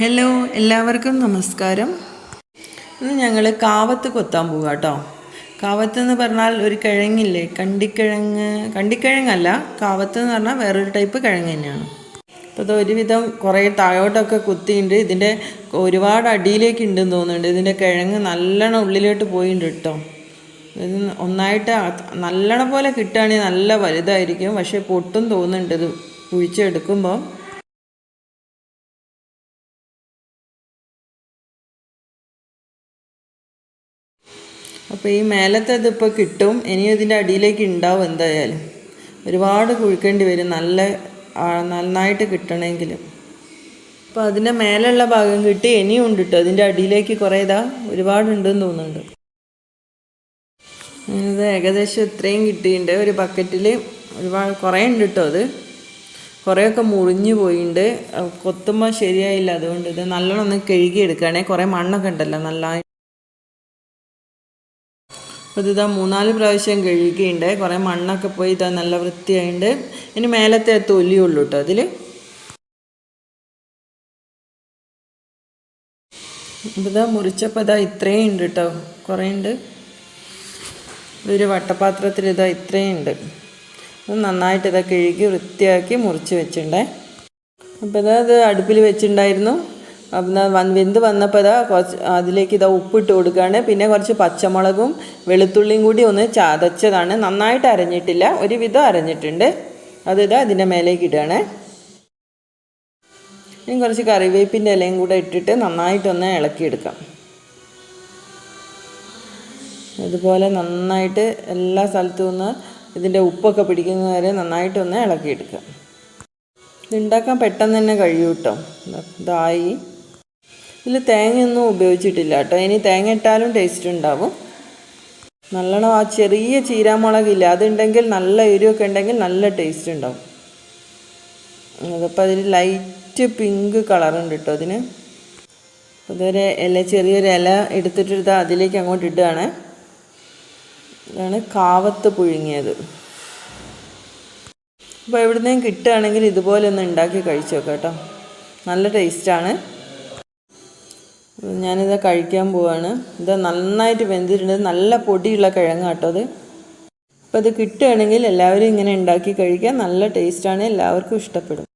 Hello എല്ലാവർക്കും നമസ്കാരം. ഇന്ന് ഞങ്ങൾ കാവത്ത് കൊത്താൻ പോകുക കേട്ടോ കാവത്ത് എന്ന് പറഞ്ഞാൽ ഒരു കിഴങ്ങില്ലേ? കണ്ടിക്കിഴങ്ങ് കണ്ടിക്കിഴങ്ങല്ല കാവത്ത് എന്ന് പറഞ്ഞാൽ വേറൊരു ടൈപ്പ് കിഴങ്ങ് തന്നെയാണ്. അപ്പോൾ ഇത് ഒരുവിധം കുറേ താഴോട്ടൊക്കെ കുത്തിയിട്ടുണ്ട് ഇതിന്റെ ഒരുപാട് അടിയിലേക്ക് ഉണ്ടെന്ന് തോന്നുന്നുണ്ട്. ഇതിന്റെ കിഴങ്ങ് നല്ലോണം ഉള്ളിലോട്ട് പോയിട്ടുണ്ട് കേട്ടോ ഇത് ഒന്നായിട്ട് നല്ലോണം പോലെ കിട്ടുകയാണെങ്കിൽ നല്ല വലുതായിരിക്കും. പക്ഷേ പൊട്ടും തോന്നുന്നുണ്ട് ഇത് കുഴിച്ചെടുക്കുമ്പോൾ അപ്പോൾ ഈ മേലത്തെ ഇതിപ്പോൾ കിട്ടും. ഇനിയും ഇതിന്റെ അടിയിലേക്ക് ഉണ്ടാവും എന്തായാലും. ഒരുപാട് കുഴിക്കേണ്ടി വരും. നല്ല നന്നായിട്ട് കിട്ടണമെങ്കിൽ അപ്പോൾ അതിന്റെ മേലുള്ള ഭാഗം കിട്ടി. ഇനിയും ഉണ്ട് കേട്ടോ അതിന്റെ അടിയിലേക്ക് കുറേ ഇതാ ഒരുപാടുണ്ടെന്ന് തോന്നുന്നുണ്ട്. ഇത് ഏകദേശം ഇത്രയും കിട്ടിയിട്ടുണ്ട്. ഒരു ബക്കറ്റിൽ ഒരുപാട് കുറേ ഉണ്ട് കേട്ടോ അത്. കുറേയൊക്കെ മുറിഞ്ഞു പോയിട്ടുണ്ട് കൊത്തുമ്പോൾ ശരിയായില്ല. അതുകൊണ്ട് ഇത് നല്ലോണം ഒന്ന് കഴുകി എടുക്കുകയാണെങ്കിൽ കുറേ മണ്ണൊക്കെ ഉണ്ടല്ലോ നല്ലതായി അപ്പോൾ ഇതാ മൂന്നാൽ പ്രാവശ്യം കഴുകിയിട്ടുണ്ട്. കുറേ മണ്ണൊക്കെ പോയി ഇതാ നല്ല വൃത്തിയായിട്ടുണ്ട് ഇനി മേലത്തെ തൊലിയുള്ളൂ കേട്ടോ അതിൽ അപ്പോൾ ഇതാ മുറിച്ചപ്പോൾ ഇതാ ഇത്രയും ഉണ്ട് കേട്ടോ കുറേ ഉണ്ട്. ഒരു വട്ടപാത്രത്തിൽ ഇതാ ഇത്രയും ഉണ്ട്. നന്നായിട്ട് ഇതാ കഴുകി വൃത്തിയാക്കി മുറിച്ച് വെച്ചിട്ടുണ്ടേ. അപ്പോൾ ഇതാ ഇത് അടുപ്പിൽ വെച്ചിട്ടുണ്ടായിരുന്നു. അപ്പം വെന്ത് വന്നപ്പോൾ ഇതാ കുറച്ച് അതിലേക്ക് ഇതാ ഉപ്പിട്ട് കൊടുക്കുകയാണ്. പിന്നെ കുറച്ച് പച്ചമുളകും വെളുത്തുള്ളിയും കൂടി ഒന്ന് ചതച്ചതാണ്. നന്നായിട്ട് അരഞ്ഞിട്ടില്ല. ഒരുവിധം അരഞ്ഞിട്ടുണ്ട്. അത് ഇതാ ഇതിന്റെ മേലേക്ക് ഇടുകയാണ്. ഇനി കുറച്ച് കറിവേപ്പിന്റെ ഇലയും കൂടെ ഇട്ടിട്ട് നന്നായിട്ടൊന്ന് ഇളക്കിയെടുക്കാം. അതുപോലെ നന്നായിട്ട് എല്ലാ സ്ഥലത്തും നിന്ന് ഇതിന്റെ ഉപ്പൊക്കെ പിടിക്കുന്ന വരെ നന്നായിട്ടൊന്ന് ഇളക്കിയെടുക്കുക ഇതുണ്ടാക്കാൻ പെട്ടെന്ന് തന്നെ കഴിയും കേട്ടോ. ദാ ഇതായി. ഇതിൽ തേങ്ങയൊന്നും ഉപയോഗിച്ചിട്ടില്ല കേട്ടോ. ഇനി തേങ്ങ ഇട്ടാലും ടേസ്റ്റ് ഉണ്ടാവും. നല്ലോണം ആ ചെറിയ ചീരാമുളകില്ല അതുണ്ടെങ്കിൽ നല്ല എരിവൊക്കെ ഉണ്ടെങ്കിൽ നല്ല ടേസ്റ്റ് ഉണ്ടാവും. അതപ്പോൾ അതിൽ ലൈറ്റ് പിങ്ക് കളറുണ്ട് കേട്ടോ അതിന്. അതൊരു ഇല ചെറിയൊരു ഇല എടുത്തിട്ടെടുത്ത് അതിലേക്ക് അങ്ങോട്ട് ഇടുകയാണ്. ഇതാണ് കാവത്ത് പുഴുങ്ങിയത്. അപ്പോൾ എവിടുന്നേം കിട്ടുകയാണെങ്കിൽ ഇതുപോലെ ഒന്ന് ഉണ്ടാക്കി കഴിച്ചു നോക്കാം കേട്ടോ. നല്ല ടേസ്റ്റാണ് ഞാനിത് കഴിക്കാൻ പോവാണ്. ഇത് നന്നായിട്ട് വെന്തിട്ടുണ്ട്. നല്ല പൊടിയുള്ള കിഴങ്ങ് കേട്ടോ അത്. അപ്പോൾ ഇത് കിട്ടുകയാണെങ്കിൽ എല്ലാവരും ഇങ്ങനെ ഉണ്ടാക്കി കഴിക്കാൻ നല്ല ടേസ്റ്റാണ് എല്ലാവർക്കും ഇഷ്ടപ്പെടും.